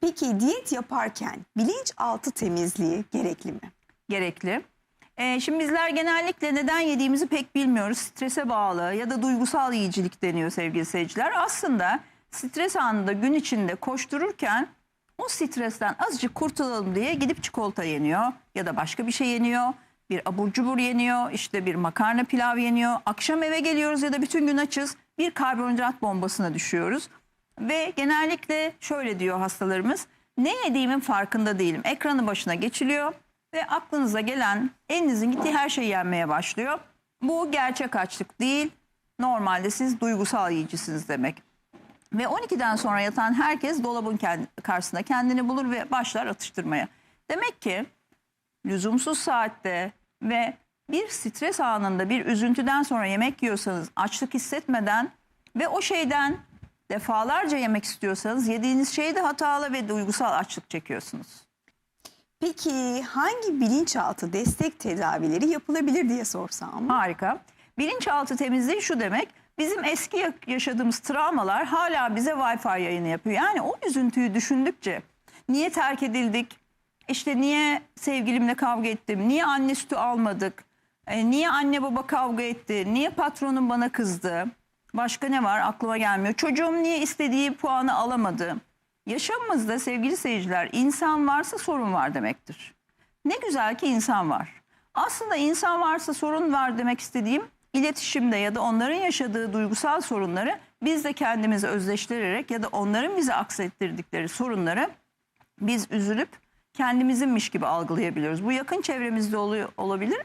Peki diyet yaparken bilinçaltı temizliği gerekli mi? gerekli. Ee, şimdi bizler genellikle neden yediğimizi pek bilmiyoruz. Strese bağlı ya da duygusal yiyicilik deniyor sevgili seyirciler. Aslında stres anında gün içinde koştururken o stresten azıcık kurtulalım diye gidip çikolata yeniyor ya da başka bir şey yeniyor. Bir abur cubur yeniyor, işte bir makarna pilav yeniyor. Akşam eve geliyoruz ya da bütün gün açız bir karbonhidrat bombasına düşüyoruz. Ve genellikle şöyle diyor hastalarımız, ne yediğimin farkında değilim. Ekranı başına geçiliyor ve aklınıza gelen elinizin gittiği her şeyi yenmeye başlıyor. Bu gerçek açlık değil, normalde siz duygusal yiyicisiniz demek. Ve 12'den sonra yatan herkes dolabın karşısında kendini bulur ve başlar atıştırmaya. Demek ki lüzumsuz saatte ve bir stres anında bir üzüntüden sonra yemek yiyorsanız açlık hissetmeden ve o şeyden defalarca yemek istiyorsanız yediğiniz şeyde hatalı ve duygusal açlık çekiyorsunuz. Peki hangi bilinçaltı destek tedavileri yapılabilir diye sorsam? Harika. Bilinçaltı temizliği şu demek. Bizim eski ya- yaşadığımız travmalar hala bize Wi-Fi yayını yapıyor. Yani o üzüntüyü düşündükçe niye terk edildik? İşte niye sevgilimle kavga ettim? Niye anne sütü almadık? E, niye anne baba kavga etti? Niye patronum bana kızdı? Başka ne var aklıma gelmiyor. Çocuğum niye istediği puanı alamadı? Yaşamımızda sevgili seyirciler insan varsa sorun var demektir. Ne güzel ki insan var. Aslında insan varsa sorun var demek istediğim iletişimde ya da onların yaşadığı duygusal sorunları biz de kendimizi özleştirerek ya da onların bize aksettirdikleri sorunları biz üzülüp kendimizinmiş gibi algılayabiliyoruz. Bu yakın çevremizde oluyor, olabilir,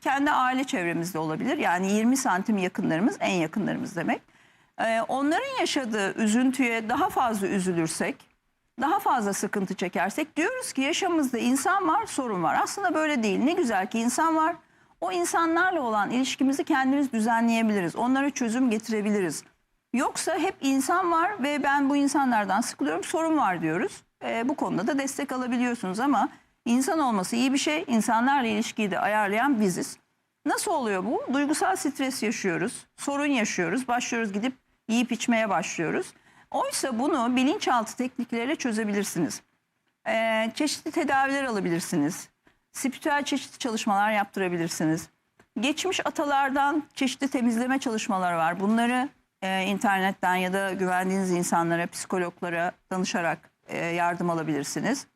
kendi aile çevremizde olabilir. Yani 20 santim yakınlarımız en yakınlarımız demek. Ee, onların yaşadığı üzüntüye daha fazla üzülürsek, daha fazla sıkıntı çekersek diyoruz ki yaşamımızda insan var, sorun var. Aslında böyle değil. Ne güzel ki insan var. O insanlarla olan ilişkimizi kendimiz düzenleyebiliriz. Onlara çözüm getirebiliriz. Yoksa hep insan var ve ben bu insanlardan sıkılıyorum, sorun var diyoruz. Ee, bu konuda da destek alabiliyorsunuz ama insan olması iyi bir şey. İnsanlarla ilişkiyi de ayarlayan biziz. Nasıl oluyor bu? Duygusal stres yaşıyoruz, sorun yaşıyoruz, başlıyoruz gidip yiyip içmeye başlıyoruz. Oysa bunu bilinçaltı teknikleriyle çözebilirsiniz. Ee, çeşitli tedaviler alabilirsiniz. Spiritüel çeşitli çalışmalar yaptırabilirsiniz. Geçmiş atalardan çeşitli temizleme çalışmaları var. Bunları e, internetten ya da güvendiğiniz insanlara, psikologlara danışarak e, yardım alabilirsiniz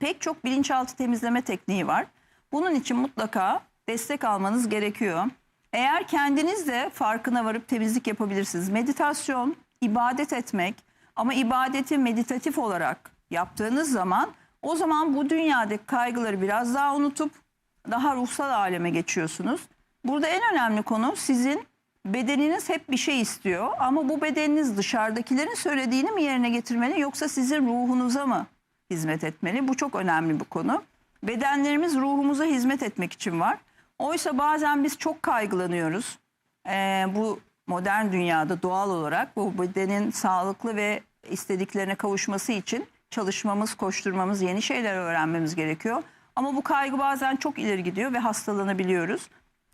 pek çok bilinçaltı temizleme tekniği var. Bunun için mutlaka destek almanız gerekiyor. Eğer kendiniz de farkına varıp temizlik yapabilirsiniz. Meditasyon, ibadet etmek ama ibadeti meditatif olarak yaptığınız zaman o zaman bu dünyadaki kaygıları biraz daha unutup daha ruhsal aleme geçiyorsunuz. Burada en önemli konu sizin bedeniniz hep bir şey istiyor ama bu bedeniniz dışarıdakilerin söylediğini mi yerine getirmeli yoksa sizin ruhunuza mı hizmet etmeli? Bu çok önemli bir konu. Bedenlerimiz ruhumuza hizmet etmek için var. Oysa bazen biz çok kaygılanıyoruz. Ee, bu modern dünyada doğal olarak bu bedenin sağlıklı ve istediklerine kavuşması için çalışmamız, koşturmamız, yeni şeyler öğrenmemiz gerekiyor. Ama bu kaygı bazen çok ileri gidiyor ve hastalanabiliyoruz.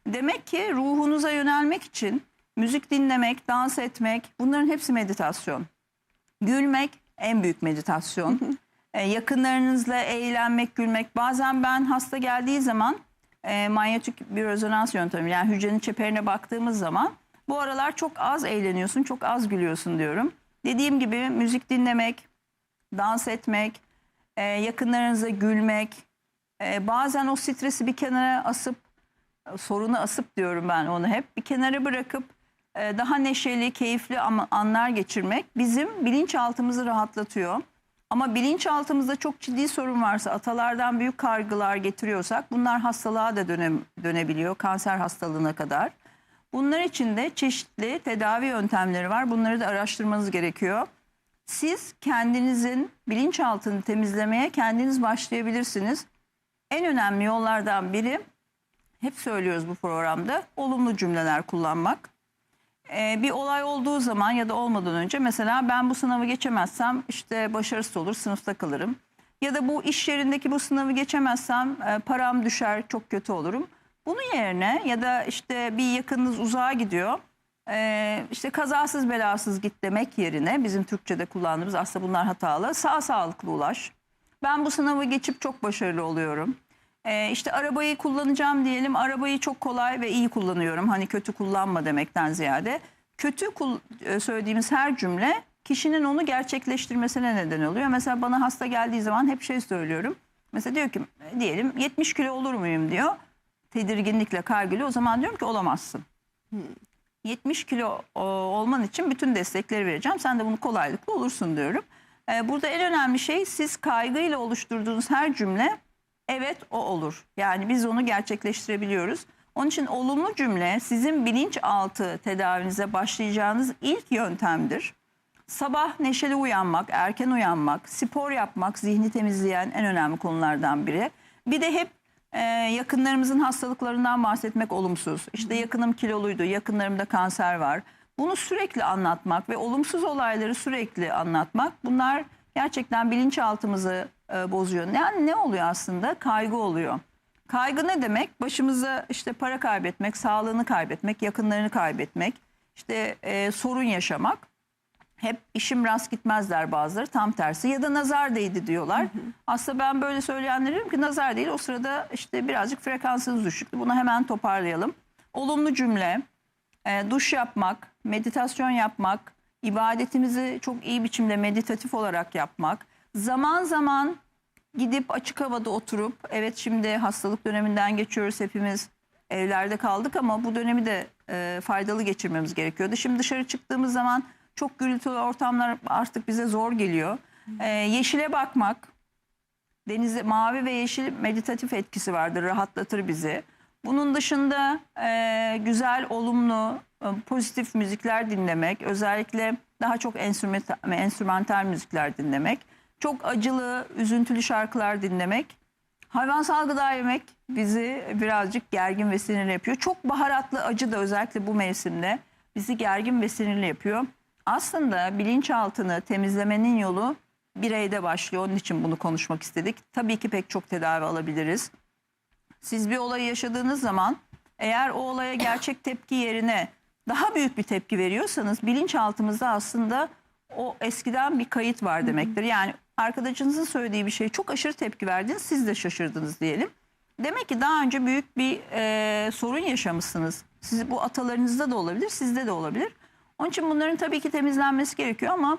Demek ki ruhunuza yönelmek için müzik dinlemek, dans etmek bunların hepsi meditasyon. Gülmek en büyük meditasyon. E, yakınlarınızla eğlenmek, gülmek. Bazen ben hasta geldiği zaman e, manyetik bir rezonans yöntemi yani hücrenin çeperine baktığımız zaman bu aralar çok az eğleniyorsun, çok az gülüyorsun diyorum. Dediğim gibi müzik dinlemek, dans etmek, e, yakınlarınıza gülmek, e, bazen o stresi bir kenara asıp, e, sorunu asıp diyorum ben onu hep, bir kenara bırakıp e, daha neşeli, keyifli anlar geçirmek bizim bilinçaltımızı rahatlatıyor. Ama bilinçaltımızda çok ciddi sorun varsa, atalardan büyük kargılar getiriyorsak bunlar hastalığa da döne, dönebiliyor, kanser hastalığına kadar. Bunlar için de çeşitli tedavi yöntemleri var. Bunları da araştırmanız gerekiyor. Siz kendinizin bilinçaltını temizlemeye kendiniz başlayabilirsiniz. En önemli yollardan biri, hep söylüyoruz bu programda, olumlu cümleler kullanmak. Ee, bir olay olduğu zaman ya da olmadan önce mesela ben bu sınavı geçemezsem işte başarısız olur sınıfta kalırım. Ya da bu iş yerindeki bu sınavı geçemezsem e, param düşer çok kötü olurum. Bunun yerine ya da işte bir yakınınız uzağa gidiyor. Ee, işte kazasız belasız git demek yerine bizim Türkçe'de kullandığımız aslında bunlar hatalı. Sağ sağlıklı ulaş. Ben bu sınavı geçip çok başarılı oluyorum. Ee, işte arabayı kullanacağım diyelim. Arabayı çok kolay ve iyi kullanıyorum. Hani kötü kullanma demekten ziyade. Kötü e, söylediğimiz her cümle kişinin onu gerçekleştirmesine neden oluyor. Mesela bana hasta geldiği zaman hep şey söylüyorum. Mesela diyor ki diyelim 70 kilo olur muyum diyor. Tedirginlikle kaygıyla o zaman diyorum ki olamazsın. 70 kilo o, olman için bütün destekleri vereceğim. Sen de bunu kolaylıkla olursun diyorum. Ee, burada en önemli şey siz kaygıyla oluşturduğunuz her cümle evet o olur. Yani biz onu gerçekleştirebiliyoruz. Onun için olumlu cümle sizin bilinçaltı tedavinize başlayacağınız ilk yöntemdir. Sabah neşeli uyanmak, erken uyanmak, spor yapmak zihni temizleyen en önemli konulardan biri. Bir de hep e, yakınlarımızın hastalıklarından bahsetmek olumsuz. İşte yakınım kiloluydu, yakınlarımda kanser var. Bunu sürekli anlatmak ve olumsuz olayları sürekli anlatmak bunlar gerçekten bilinçaltımızı e, bozuyor. Yani ne oluyor aslında? Kaygı oluyor. Kaygı ne demek? Başımıza işte para kaybetmek, sağlığını kaybetmek, yakınlarını kaybetmek, işte e, sorun yaşamak hep işim rast gitmez der bazıları tam tersi ya da nazar değdi diyorlar. Aslında ben böyle söyleyenlere diyorum ki nazar değil o sırada işte birazcık frekansınız düşüktü bunu hemen toparlayalım. Olumlu cümle, e, duş yapmak, meditasyon yapmak, ibadetimizi çok iyi biçimde meditatif olarak yapmak, zaman zaman gidip açık havada oturup evet şimdi hastalık döneminden geçiyoruz hepimiz evlerde kaldık ama bu dönemi de e, faydalı geçirmemiz gerekiyordu. Şimdi dışarı çıktığımız zaman çok gürültülü ortamlar artık bize zor geliyor. E, yeşile bakmak, denize mavi ve yeşil meditatif etkisi vardır, rahatlatır bizi. Bunun dışında e, güzel, olumlu, e, pozitif müzikler dinlemek, özellikle daha çok enstrümantal, enstrümantal müzikler dinlemek, çok acılı, üzüntülü şarkılar dinlemek, hayvansal gıda yemek bizi birazcık gergin ve sinirli yapıyor. Çok baharatlı acı da özellikle bu mevsimde bizi gergin ve sinirli yapıyor. Aslında bilinçaltını temizlemenin yolu bireyde başlıyor. Onun için bunu konuşmak istedik. Tabii ki pek çok tedavi alabiliriz. Siz bir olayı yaşadığınız zaman eğer o olaya gerçek tepki yerine daha büyük bir tepki veriyorsanız bilinçaltımızda aslında o eskiden bir kayıt var demektir. Yani arkadaşınızın söylediği bir şeye çok aşırı tepki verdiniz siz de şaşırdınız diyelim. Demek ki daha önce büyük bir e, sorun yaşamışsınız. Siz, bu atalarınızda da olabilir sizde de olabilir. Onun için bunların tabii ki temizlenmesi gerekiyor ama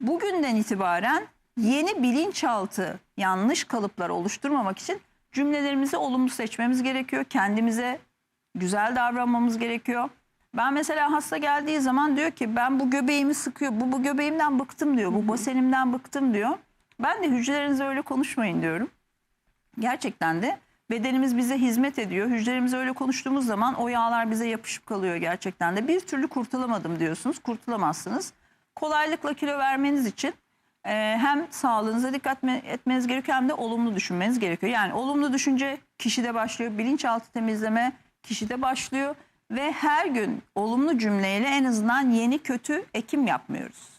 bugünden itibaren yeni bilinçaltı yanlış kalıplar oluşturmamak için cümlelerimizi olumlu seçmemiz gerekiyor. Kendimize güzel davranmamız gerekiyor. Ben mesela hasta geldiği zaman diyor ki ben bu göbeğimi sıkıyor. Bu, bu göbeğimden bıktım diyor. Bu basenimden bıktım diyor. Ben de hücrelerinize öyle konuşmayın diyorum. Gerçekten de bedenimiz bize hizmet ediyor. Hücrelerimize öyle konuştuğumuz zaman o yağlar bize yapışıp kalıyor gerçekten de. Bir türlü kurtulamadım diyorsunuz. Kurtulamazsınız. Kolaylıkla kilo vermeniz için e, hem sağlığınıza dikkat me- etmeniz gerekiyor hem de olumlu düşünmeniz gerekiyor. Yani olumlu düşünce kişide başlıyor. Bilinçaltı temizleme kişide başlıyor. Ve her gün olumlu cümleyle en azından yeni kötü ekim yapmıyoruz.